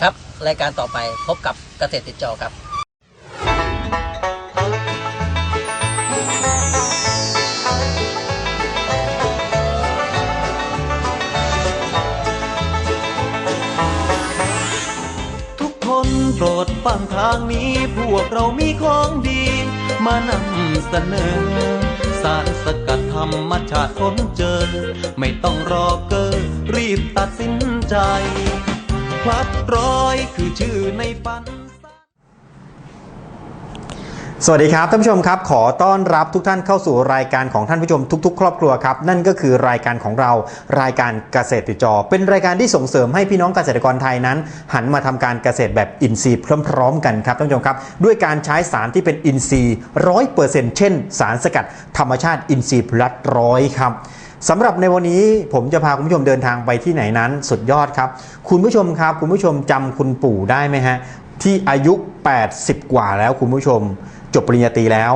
ครับ รายการต่อไปพบกับเกษตรติดจอครับทุกคนโปรดฟังทางนี้พวกเรามีของดี มานำเสนอ สารสกัดธรรมชาติค้นเจอ ไม่ต้องรอเกอรีบตัดสินใจ พลัดร้อยคือชื่อในฝัน สวัสดีครับท่านผู้ชมครับ ขอต้อนรับทุกท่านเข้าสู่รายการของท่านผู้ชมทุก ๆ ครอบครัวครับนั่นก็คือรายการของเรารายการเกษตรติดจอ เป็นรายการที่ส่งเสริมให้พี่น้องเกษตรกรไทยนั้น หันมาทำการเกษตรแบบอินทรีย์พร้อมๆกันครับท่านผู้ชมครับ ด้วยการใช้สารที่เป็นอินทรีย์ร้อยเปอร์เซ็นต์เช่น สารสกัดธรรมชาติอินทรีย์พลัดร้อยครับ สำหรับในวันนี้ผมจะพาคุณผู้ชมเดินทางไปที่ไหนนั้นสุดยอดครับ คุณผู้ชมครับ คุณผู้ชมจำคุณปู่ได้ไหมฮะ ที่อายุ 80 กว่าแล้วคุณผู้ชม จบปริญญาตรีแล้ว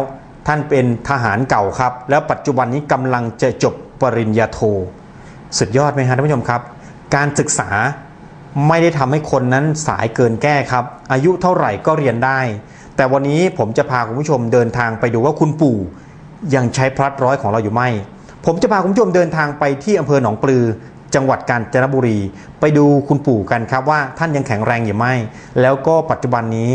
ท่านเป็นทหารเก่าครับ แล้วปัจจุบันนี้กำลังจะจบปริญญาโท สุดยอดไหมฮะท่านผู้ชมครับ การศึกษาไม่ได้ทำให้คนนั้นสายเกินแก้ครับ อายุเท่าไหร่ก็เรียนได้ แต่วันนี้ผมจะพาคุณผู้ชมเดินทางไปดูว่าคุณปู่ยังใช้พลัดร้อยของเราอยู่ไหม ผมจะพาคุณผู้ชมเดินทางไปที่อำเภอหนองปลือ จังหวัดกาญจนบุรี ไปดูคุณปู่กันครับว่าท่านยังแข็งแรงอยู่ไหมแล้วก็ปัจจุบันนี้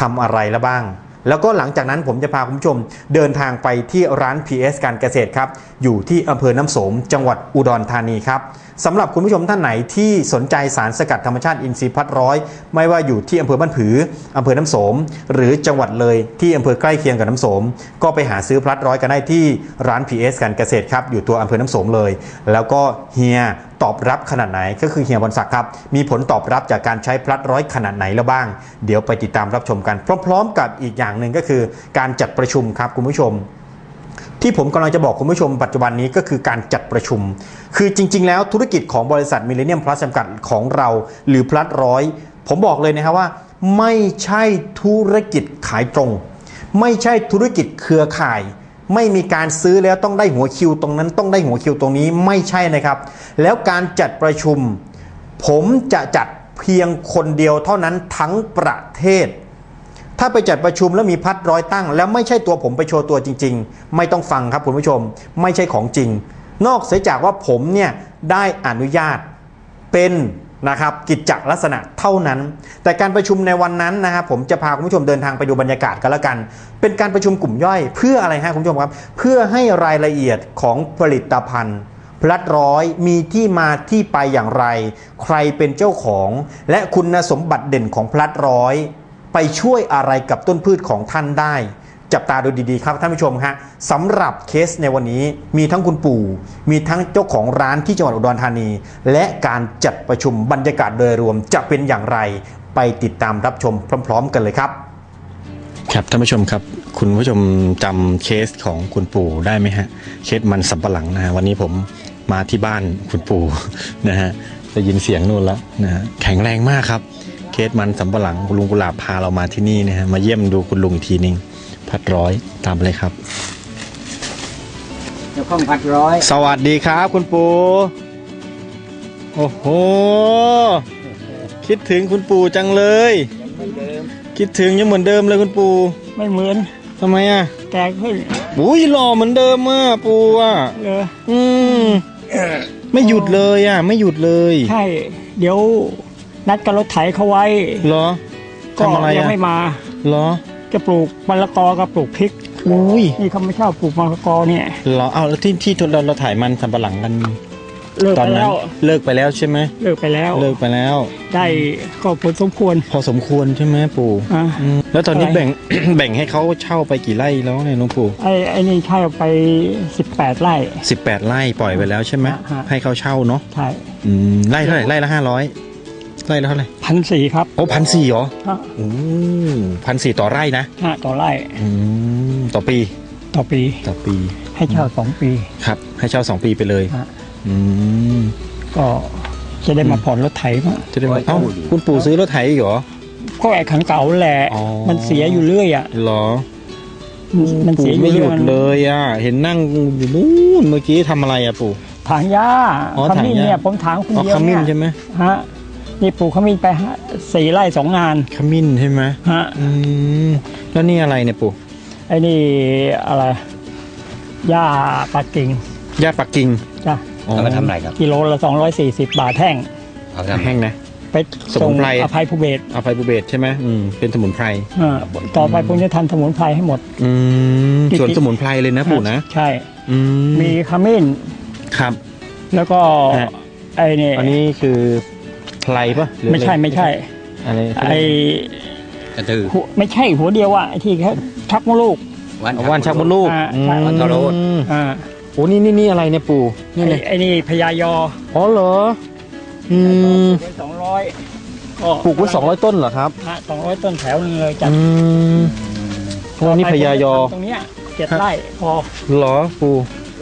ทำอะไรแล้วบ้าง แล้วก็หลังจากนั้นผมจะพาคุณผู้ชมเดินทางไปที่ร้าน PS การเกษตรครับ อยู่ที่อำเภอน้ำสม จังหวัดอุดรธานีครับ สำหรับคุณผู้ชมท่านไหนที่สนใจสารสกัดธรรมชาติอินทรีย์พัดร้อย ไม่ว่าอยู่ที่อำเภอบ้านผืออำเภอน้ำโสม หรือจังหวัดเลยที่อำเภอใกล้เคียงกับน้ำโสม ก็ไปหาซื้อพัดร้อยกันได้ที่ร้าน PS การเกษตรครับอยู่ตัวอำเภอน้ำโสมเลย แล้วก็เฮียตอบรับขนาดไหนก็คือเฮียบรรศักดิ์ครับ มีผลตอบรับจากการใช้พลัดร้อยขนาดไหนแล้วบ้าง เดี๋ยวไปติดตามรับชมกัน พร้อม ๆ กับอีกอย่างหนึ่งก็คือ การจัดประชุมครับคุณผู้ชม ที่ผมกำลังจะบอกคุณผู้ชมปัจจุบันนี้ก็คือการจัดประชุม คือจริง ๆ แล้วธุรกิจของบริษัทมิเลเนียมพลัสจำกัดของเราหรือพลัสร้อยผมบอกเลยนะครับว่า ไม่ใช่ธุรกิจขายตรง ไม่ใช่ธุรกิจเครือข่าย ไม่มีการซื้อแล้วต้องได้หัวคิวตรงนั้นต้องได้หัวคิวตรงนี้ไม่ใช่นะครับ แล้วการจัดประชุม ผมจะจัดเพียงคนเดียวเท่านั้นทั้งประเทศ ถ้าไปจัดประชุมแล้วมีพัดร้อยตั้ง แล้วไม่ใช่ตัวผมไปโชว์ตัวจริง ๆ ไม่ต้องฟังครับคุณผู้ชม ไม่ใช่ของจริง นอกเสียจากว่าผมเนี่ยได้อนุญาตเป็นนะครับกิจจลักษณะเท่านั้น แต่การประชุมในวันนั้นนะครับผมจะพาคุณผู้ชมเดินทางไปดูบรรยากาศกันละกัน เป็นการประชุมกลุ่มย่อยเพื่ออะไรฮะคุณผู้ชมครับ เพื่อให้รายละเอียดของผลิตภัณฑ์พลัดร้อยมีที่มาที่ไปอย่างไร ใครเป็นเจ้าของ และคุณสมบัติเด่นของพลัดร้อย ไปช่วยอะไรกับต้นพืชของท่านได้ จับตาดูดีๆครับท่านผู้ชมฮะสำหรับเคสในวันนี้มีทั้งคุณปู่ มีทั้งเจ้าของร้านที่จังหวัดอุดรธานี และการจัดประชุมบรรยากาศโดยรวมจะเป็นอย่างไร ไปติดตามรับชมพร้อม ๆ กันเลยครับ ครับท่านผู้ชมครับ คุณผู้ชมจำเคสของคุณปู่ได้ไหมฮะ เคสมันสำปะหลังนะฮะวันนี้ผมมาที่บ้านคุณปู่ นะฮะได้ยินเสียงนู่นแล้วนะฮะแข็งแรงมากครับ เคสมันสำปะหลังคุณลุงกุหลาบพาเรามาที่นี่นะฮะมาเยี่ยมดูคุณลุงอีกทีนึงพัดร้อยตามไปเลยครับ เจ้าของพัดร้อยสวัสดีครับ คุณปู่โอ้โหคิดถึงคุณปู่จังเลยคิดถึงยังเหมือนเดิมเลยคุณปู่ไม่เหมือนทำไมอะแตกขึ้นอุ้ยหล่อเหมือนเดิมอะปูอะเลยอืมไม่หยุดเลยอะ ไม่หยุดเลย ใช่ เดี๋ยว นัดกับรถไถเขาไว้เหรอก็ทำอะไรยัอะไม่มา เหรอจะปลูกมะละกอกับปลูกพริก อุ้ยนี่เขาไม่ชอบปลูกมะละกอเนี่ยเหรอเอาแล้วที่ที่เราเราถ่ายมันสำปะหลังกัน เลิกตอนไปนั้แล้นวเลิกไปแล้วใช่ไหมเลิกไปแล้ว เลิกไปแล้ว ได้ก็ผลสมควรพอสมควรใช่ไหมปู่อะอืมแล้วตอนนี้อะไรแบ่ง แบ่งให้เขาเช่าไปกี่ไร่แล้วเนี่ยหลุงปู่ไอ้ไอ้นี่ใช่ไปสิบแปดไร่ สิบแปดไร่ปล่อยไปแล้วใช่ไหมฮะ ให้เขาเช่าเนาะใช่อืมไร่เท่าไหร่ไร่ละห้าร้อย ไร่ละเท่าไหร่พันสี่ครับโอ้พันสี่เหรอฮะโอ้พันสี่ต่อไร่นะห้าต่อไร่อืมต่อปีต่อปีต่อปีให้เช่าสองปี ครับ ให้เช่าสองปีไปเลยฮะ อืมก็จะได้มาผ่อนรถไถมั้งจะได้ว่าเอ้าคุณปู่ซื้อรถไถอีกเหรอ ก็ไอ้ขันเก่าแหละอ๋อ มันเสียอยู่เรื่อยอะเหรอมันมันเสีปู่ยอยู่ไม่หเรื่ยุอยดเลยอะเห็นนั่งอยู่นู่นเมื่อกี้ทำอะไรอะปู่ ถางหญ้าอ๋อขมิ้นถางหญ้าเนี่ยผมถางคนอ๋อเดียวขมิ้นเนี่ยใช่ไหมฮะ นี่ปลูกขมิ้นไปห้าสี่ไร่สองงานขมิ้นใช่ไหมฮะอืมแล้วนี่อะไรเนี่ยปู่ไอ้นี่อะไรหญ้าปักกิ่งหญ้าปักกิ่งจ้ะอ๋อเอามาทำอะไรครับกิโลละ240 บาทแท่งเอาทำแห้งนะ ไปสมุนไพร อภัยภูเบศรเอาไฟบูเบตใช่ไหมอืมเป็นสมุนไพรอ่าต่อไปผมจะทำสมุนไพรให้หมด อืมที่ส่วนสมุนไพรเลยนะปู่นะใช่ อืมมีขมิ้น ครับ แล้วก็ฮะ ไอ้นี่อันนี้คือ ไพรปะหรือไม่ใช่อะรไม่ใช่อะไรไอ้กระตือ หัวไม่ใช่หัวเดียวอะไอ้ที่เขาชักมดลูกวันว่านชักมดลูกอ่าใช่อืมวันทรโรส อ่าโอ้นี่นี่นี่อะไรเนี่ยปู่นี่ไอ้เนี่ยไอ้นี่พญายออ๋อเหรออืมปลูกไว้สองร้อยปลูกไว้สองร้อยต้นเหรอครับสองร้อยต้นแถวหนึงเลยจัดอืมโอ้นี่พญายอตรงเนี้ยเจ็ดไร่พอเหรอปู่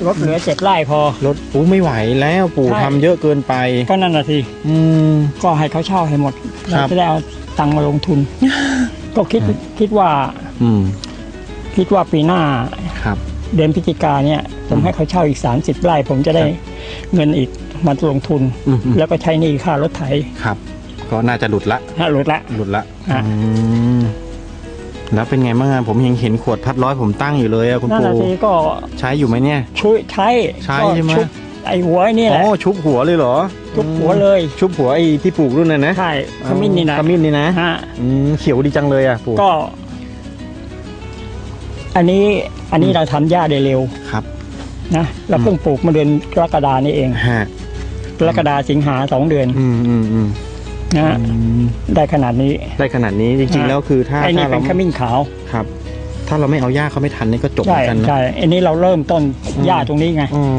รถเหลือเจ็ดไร่พอ รถอู้ไม่ไหวแล้วปู่ใช่ทำเยอะเกินไป ก็นั่นน่ะสิอืม ก็ให้เขาเช่าให้หมดครัเราบ จะได้เอาตังค์มาลงทุน ก็คิดคิดว่าอืม คิดว่าปีหน้าครับ เดือนพฤศจิกาเนี่ยผมให้เขาเช่าอีก 30 ไร่ ผมจะได้เงินอีกมาลงทุน อืมอืมแล้วก็ใช้หนี้ค่ารถไถครับ ก็น่าจะหลุดละ ฮะลดละ หลุดละอะอืม แล้วเป็นไงบ้างอะผมยังเห็นขวดพัดร้อยผมตั้งอยู่เลยอะคุณนั่นปู่น่ะสิก็ใช้อยู่ไหมเนี่ย ช่วยใช้ใช้ก็ใช่ไหมชุบไอ้หัวไอ้นี่แหอ๋ละอชุบหัวเลยเหรอชุบหัวเลยชุบหัวไอ้ที่ปลูกรุ่นน่ะนะใช่ขมิ้นนี่นะขมิ้นนี่นะฮะอืมเขียวดีจังเลยอะปู่ก็ อันนี้อันนี้เราทำหญ้าได้เร็วครับนะเราเพิ่งปลูกมาเดือนกรกฎานี่เองฮะกรกฎาสิงหาสองเดือน อืมอืมอืม นะฮะอืมได้ขนาดนี้ได้ขนาดนี้จริงๆแล้วคือถ้าไอ้นี่ถ้าเป็เรานขมิ้นขาวครับ ถ้าเราไม่เอาหญ้าเขาไม่ทันนี่ก็จบเหมืใช่อนกันนะ ใช่อันนี้เราเริ่มต้นหญ้าตรงนี้ไงอืม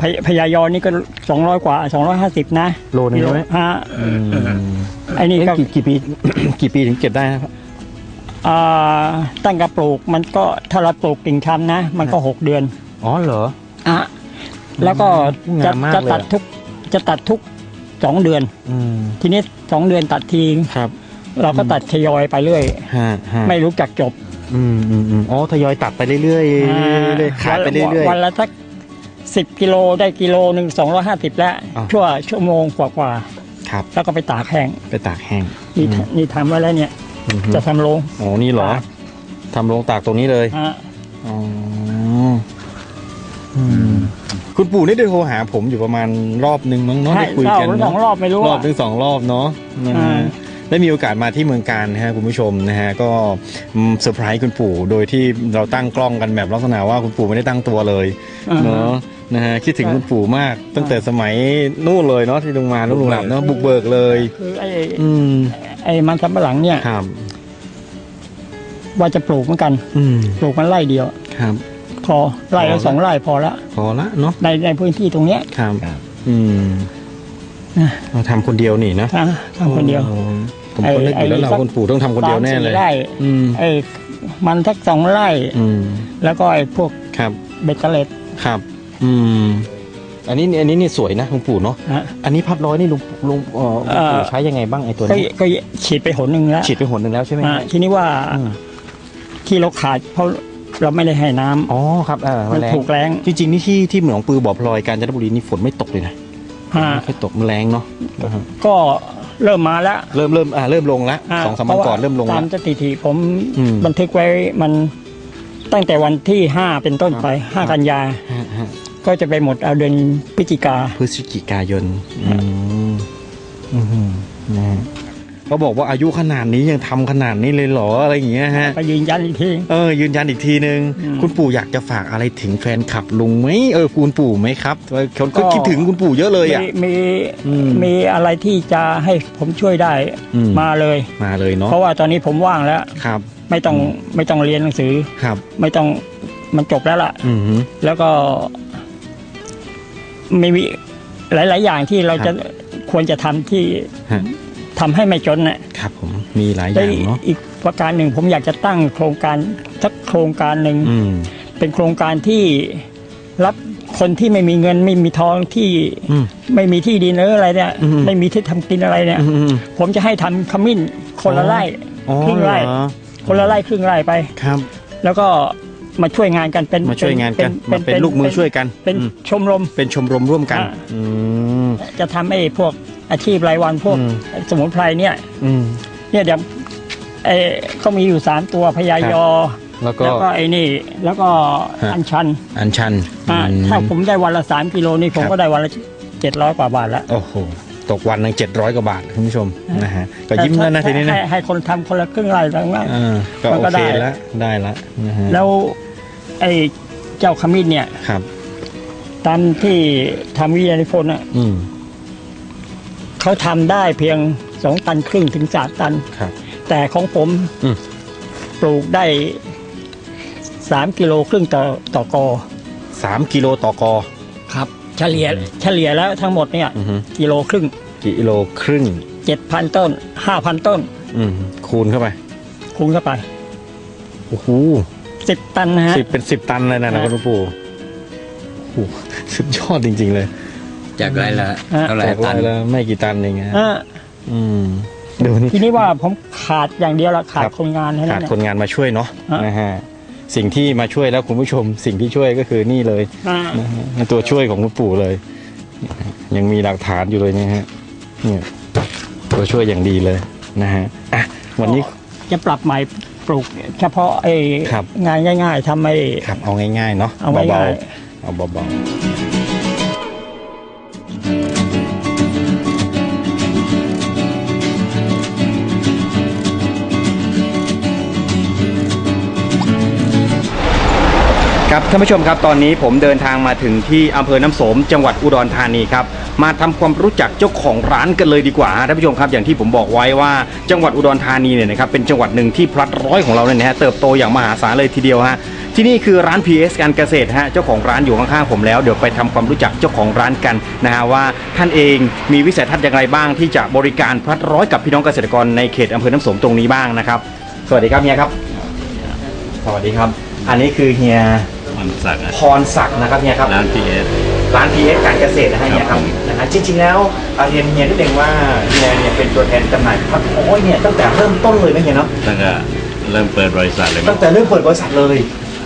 พยพยายอนนี่ก็สองร้อยกว่าสองร้อยห้าสิบนะโลนึงใช่ไหม ฮะอืมไอ้นี่เอ๊ะก็กี่กี่ปี กี่ปีถึงเก็บได้ครับ อ่าตั้งกระปลูกมันก็ถ้าเราปลูกกิ่งชำนะ มันก็หกเดือนอ๋อเหรอ อะแล้วก็จะงามมากจะเลย ตัดอะทุกจะตัดทุก สองเดือน อืมทีนี้สองเดือนตัดทีครับเราก็ตัดทยอยไปเรื่อย ฮะฮะไม่รู้จักจบอืมอืมอืมอ๋อทยอยตัดไปเรื่อยๆเรื่อยๆขายไปเรื่อย วันละสักสิบกิโลได้กิโลหนึ่งสองร้อยห้าสิบแล้วอะ ชั่วชั่วโมงกว่าๆครับ ๆแล้วก็ไปตากแห้งไปตากแห้งนี่อืมนี่ทำไว้แล้วเนี่ย อือฮึจะทำโรงอ๋อนี่เหรอตาก ทำโรงตากตรงนี้เลยฮะอ๋ออืม คุณปู่นี่ได้โทรหาผมอยู่ประมาณรอบนึงมั้งเนาะใช่ได้คุยเล่ากันสองเนาะรอบไม่รู้รอบอะ ถึงสองรอบเนาะนะฮะอ่า ได้มีโอกาสมาที่เมืองการนะฮะคุณผู้ชมนะฮะก็อืมเซอร์ไพรส์คุณปู่โดยที่เราตั้งกล้องกันแบบลักษณะว่าคุณปู่ไม่ได้ตั้งตัวเลยอ่า เนาะนะฮะคิดถึงใช่ คุณปู่มากตั้งแต่สมัยนู่นเลยเนาะที่ลงมาลุงลุงหลับเนาะบุกเบิกเลย คือไอ้อืมไอ้มันสำปะหลังเนี่ย ครับว่าจะปลูกเหมือนกัน อืมปลูกมันไร่เดียว ครับ พอไร่พอละละสองไร่พอละพอละเนาะในในพื้นที่ตรงเนี้ยครับครับอืมนะเราทำคนเดียวนี่นะทำทำคนเดียวโอ้ผมก็นึกอยู่แล้วเราไอ้คุณปู่ต้องทำคนเดียวแน่เลยสามสี่ไร่อืมไอ้มันสักสองไร่อืมแล้วก็ไอ้พวกครับเบตเตอร์เล็ดครับ อืมอันนี้อันนี้นี่สวยนะลุงปู่เนาะฮะอันนี้พัดร้อยนี่ลุงลุงเอ่อลุงปู่เอ่อใช้ยังไงบ้างไอ้ตัวก็นี้ก็ฉีดไปหนหนึ่งแล้วฉีดไปหนหนึ่งแล้วใช่ไหมอะฮะทีนี้ว่าอืมที่เราขาดเพราะ เราไม่ได้ให้น้ำอ๋อครับเออมันแรงถูกแรงจริงๆนี่ที่ที่เหมืองปือบ่อพลอยกาญจนบุรีนี่ฝนไม่ตกเลยนะฮะไม่ค่อยตกมันแรงเนาะอ่าฮะก็เริ่มมาแล้ว เริ่มเริ่มอ่าเริ่มลงแล้วะสองสามวันก่อนพาะว่าเริ่มลงตาแล้วมสถิติผมอืม บันทึกไว้มันตั้งแต่วันที่ห้าเป็นต้นไปห้ากันยา ฮะฮะก็จะไปหมดเอาเดือนพฤศจิกา พฤศจิกายนอืมอืมนะฮะ เขาบอกว่าอายุขนาดนี้ยังทำขนาดนี้เลยเหรออะไรอย่างเงี้ยฮะไปยืนยันอีกทีเออยืนยันอีกทีนึงอืมคุณปู่อยากจะฝากอะไรถึงแฟนคลับลุงไหมเออคุณปู่ไหมครับคนก็ก็คิดถึงคุณปู่เยอะเลยอะมีมีอืมมีอะไรที่จะให้ผมช่วยได้อืมมาเลยมาเลยเนาะเพราะว่าตอนนี้ผมว่างแล้วครับ ไม่ต้องไม่ต้องเรียนหนังสือครับ ไม่ต้องมันจบแล้วล่ะอืมฮึแล้วก็ไม่มีหลาย ๆ อย่างที่เราครัจะบควรจะทำที่ฮะ ทำให้ไม่จนน่ะครับผมมีหลายอและย่างเนาะ อีกประการหนึ่งผมอยากจะตั้งโครงการสักโครงการหนึ่ง อืม เป็นโครงการที่รับคนที่ไม่มีเงินไม่มีทองที่อืมไม่มีที่ดินหรืออะไรเนี่ย อืม ไม่มีที่ทำกินอะไรเนี่ยอืมอืม ผมจะให้ทำขมิ้นคนละไร่อ๋อครึ่งไร่เหรอ คนละไร่ครึ่งไร่ไป ครับ แล้วก็มาช่วยงานกันเป็นมาช่วยงานกันเป็มาเป็นลูกมือช่วยกันเป็นอืม ชมรม เป็นชมรมร่วมกันอ่า อืมจะทำให้พวก อาชีพรายวันพวกอืมสมุนไพรเนี่ยอืมเนี่ยเดี๋ยวเออเขามีอยู่สามตัวพญายอแล้วก็แล้วก็ไอ้นี่ แล้วก็ฮะอัญชัน อันชันอ่าอืมถ้าผมได้วันละสามกิโลนี่ผมครับก็ได้วันละเจ็ดร้อยกว่าบาทแล้วโอ้โหตกวันหนึงเจ็ดร้อยกว่าบาทคุณผู้ชมนะฮะก็ยิ้มแล้วนะทีนี้นะให้ให้คนทำคนละครึ่งไร่แล้วนะอ่าก็มันโอก็เคได้แล้วได้แล้วนะฮะแล้วไอ้เจ้าขมิ้นเนี่ยครับตามที่ทำวิทยานิพนธ์อะอืม เขาทำได้เพียงสองตันครึ่งถึงสามตัน ครับ แต่ของผมอืม ปลูกได้สามกิโลครึ่งต่อต่อกอสามกิโลต่อกอ ครับ เฉลี่ยเฉลี่ยแล้วทั้งหมดเนี่ยอือฮึ กิโลครึ่งกิโลครึ่งเจ็ดพันต้นห้าพันต้นอืมคูณเข้าไปคูณเข้าไปโอ้โหสิบตันนะฮะ สิบเป็นสิบตันเลยนะนะฮะ คุณหลวงปู่โอ้โหสุดยอดจริง ๆ เลย จากไรละฮะเท่าไหร่จากตัไร่นแล้วไม่กี่ตันเองฮะอ่าอืมดูนี่ ทีนี้ว่าผมขาดอย่างเดียวละขาดครับ คนงานให้ขานั่ดนแหละคนงานมาช่วยเนาะฮะ นะฮะสิ่งที่มาช่วยแล้วคุณผู้ชม สิ่งที่ช่วยก็คือนี่เลยอ่านะฮะตัวช่วยของคุณปู่เลย ยังมีหลักฐานอยู่เลยเนี่ยฮะเนี่ยตัวช่วยอย่างดีเลยนะฮะอะวันนี้ จะปรับใหม่ปลูกเฉพาะไอ้ครับ งานง่าย ๆทำไอ้ ครับเอาง่ายๆเนาะเอาเบาง่ายๆเอาเบาค ท่านผู้ชมครับตอนนี้ผมเดินทางมาถึงที่อำเภอน้ำโสม จังหวัดอุดรธานีครับมาทำความรู้จักเจ้าของร้านกันเลยดีกว่าฮะท่านผู้ชมครับอย่างที่ผมบอกไว้ว่าจังหวัดอุดรธานีเนี่ยนะครับเป็นจังหวัดหนึ่งที่พลัดร้อยของเราเนี่ยนะฮะเติบโตอย่างมหาศาลเลยทีเดียวฮะที่นี่คือร้าน PS การเกษตรฮะเจ้าของร้านอยู่ข้างๆผมแล้วเดี๋ยวไปทำความรู้จักเจ้าของร้านกันนะฮะว่าท่านเองมีวิสัยทัศน์อย่างไรบ้าง ที่จะบริการพลัดร้อยกับพี่น้องเกษตรกรในเขตอำเภอน้ำโสมตรงนี้บ้างนะครับ สวัสดีครับเฮียครับ สวัสดีครับ อันนี้คือเฮีย มันสักดิ์อะพรศักดิ์นะครับเฮียครับร้านพีเอสร้าน PS การเกษตรนะฮะเฮียคครัรับบนะฮะจริง ๆ แล้วเอาเรียนเฮียนิดนึงว่าเฮียเนี่ยเป็นตัวแทนจำหน่ายพัดโอ้ยเนี่ยตั้งแต่เริ่มต้นเลยไหมเฮียเนาะตั้งแต่เริ่มเปิดบริษัทเลยมั้ตั้งงแต่เริ่มเปิดบริษัทเลย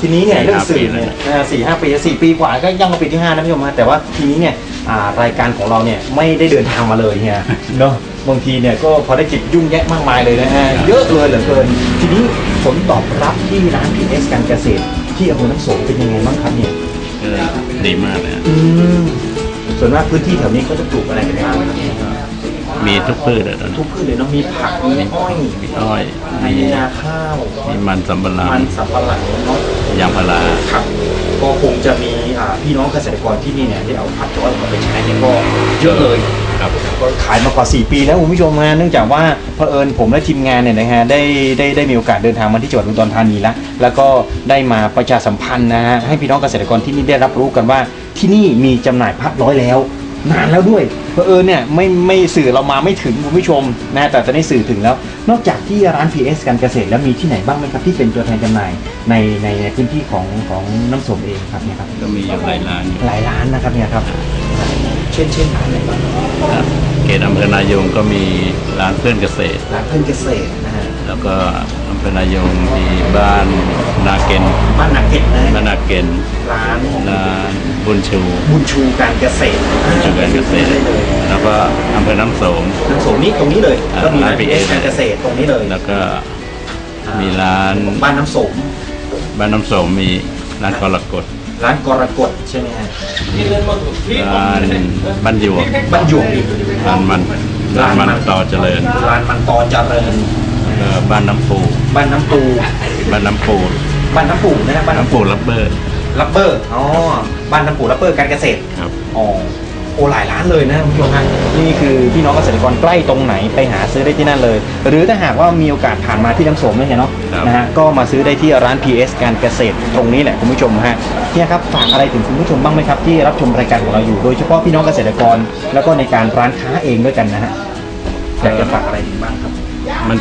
ทีนี้เนี่ยสี่เรื่องห้าสื่อปีแล้วเนี่ยนะอ่าสี่ห้าปีสี่ปีกว่าก็ย่างมาปีที่ห้านะพี่ชมฮะแต่ว่าทีนี้เนี่ยอ่ารายการของเราเนี่ยไม่ได้เดินทางมาเลยเฮียเนาะบางทีเนี่ยก็พอได้จิตยุ่งแยะมากมายเลยนะฮะเยอะเลยเหลือเกิน ทีนี้ผลตอบรับที่ร้าน PS การเกษตร ที่อำเภอน้ำโสมเป็นยังไงบ้างครับเนี่ยก็ดีมากเลยอะอืมส่วนมากพื้นที่แถวนี้เขาจะปลูกอะไรกันบ้างครับมีทุกพืชเลยตอนทุนี้กพืชเลยเนาะมีผักมีอ้อยมีอ้อยมีมีนาข้าวมีมันสำปะหลังมันสำปะหลังเนาะ ยางพารา ครับก็คงจะมีอ่าพี่น้องเกษตรกรที่นี่เนี่ยที่เอาผักอ้อยมาไปใช้เนี่ยก็เยอะเลย ครับก็ขายมากว่า 4 ปีแล้วคุณผู้ชมฮะเนื่องจากว่าเผอิญผมและทีมงานเนี่ยนะฮะได้ได้ได้มีโอกาสเดินทางมาที่จังหวัดอุดรธานีแล้วแล้วก็ได้มาประชาสัมพันธ์นะฮะให้พี่น้องเกษตรกรที่นี่ได้รับรู้กันว่า ที่นี่มีจำหน่ายพัดร้อยแล้วนานแล้วด้วยเผอิญเนี่ยไม่ไม่สื่อเรามาไม่ถึงคุณผู้ชมนะแต่ตอนนี้สื่อถึงแล้ว นอกจากที่ร้าน PS การเกษตรแล้วมีที่ไหนบ้างไหมครับที่เป็นตัวแทนจำหน่ายในในในพื้นที่ของของน้ำส้มเองครับเนี่ยครับก็มีอยู่หลายร้านอยู่หลายร้านนะครับเนี่ยครับเช่นเช่นร้านไหนบ้างครับเขตอำเภอนายงก็มีร้านเพื่อนเกษตร ร้านเพื่อนเกษตรนะฮะแล้วก็อำเภอนายงมีบ้านนาเกนบ้านนาเก็ตนะบ้านนาเกนร้านร้านบุญชูบุญชูการเกษตรบุญชูการเกษตร ได้เลยแล้วก็อำเภอน้ำโสมน้ำโสมนี่ตรงนี้เลยอ่าก็มีร้านร้าน PS PS การเกษตรตรงนี้เลยแล้วก็มีร้าน บ้านน้ำโสมบ้านน้ำโสมมีร้านกรกฎ ร้านกรกฎใช่ไหมฮะร้านบ้านหยวกบ้านหยวกอีกร้านมันร้านมันต่อเจริญร้านมันตอเจริญเอ่อบ้านน้ำปูบ้านน้ำปูบ้านน้ำปูบ้านน้ำปูนะฮะบ้านน้ำน้ำปูรับเบอร์รับเบอร์อ๋อบ้านน้ำปูรับเบอร์การเกษตรครับอ๋อโอ้หลายร้านเลยนะคุณผู้ชมฮะนี่คือพี่น้องเกษตรกรใกล้ตรงไหนไปหาซื้อได้ที่นั่นเลย หรือถ้าหากว่ามีโอกาสผ่านมาที่น้ำโสมเนี่ยเนาะครับนะฮะก็มาซื้อได้ที่ร้าน PS การเกษตรตรงนี้แหละคุณผู้ชมฮะเนี่ยครับฝากอะไรถึงคุณผู้ชมบ้างไหมครับที่รับชมรายการของเราอยู่โดยเฉพาะพี่น้องเกษตรกร แล้วก็ในการร้านค้าเองด้วยกันนะฮะอยากจะฝากอะไรถึงบ้างครับ มัน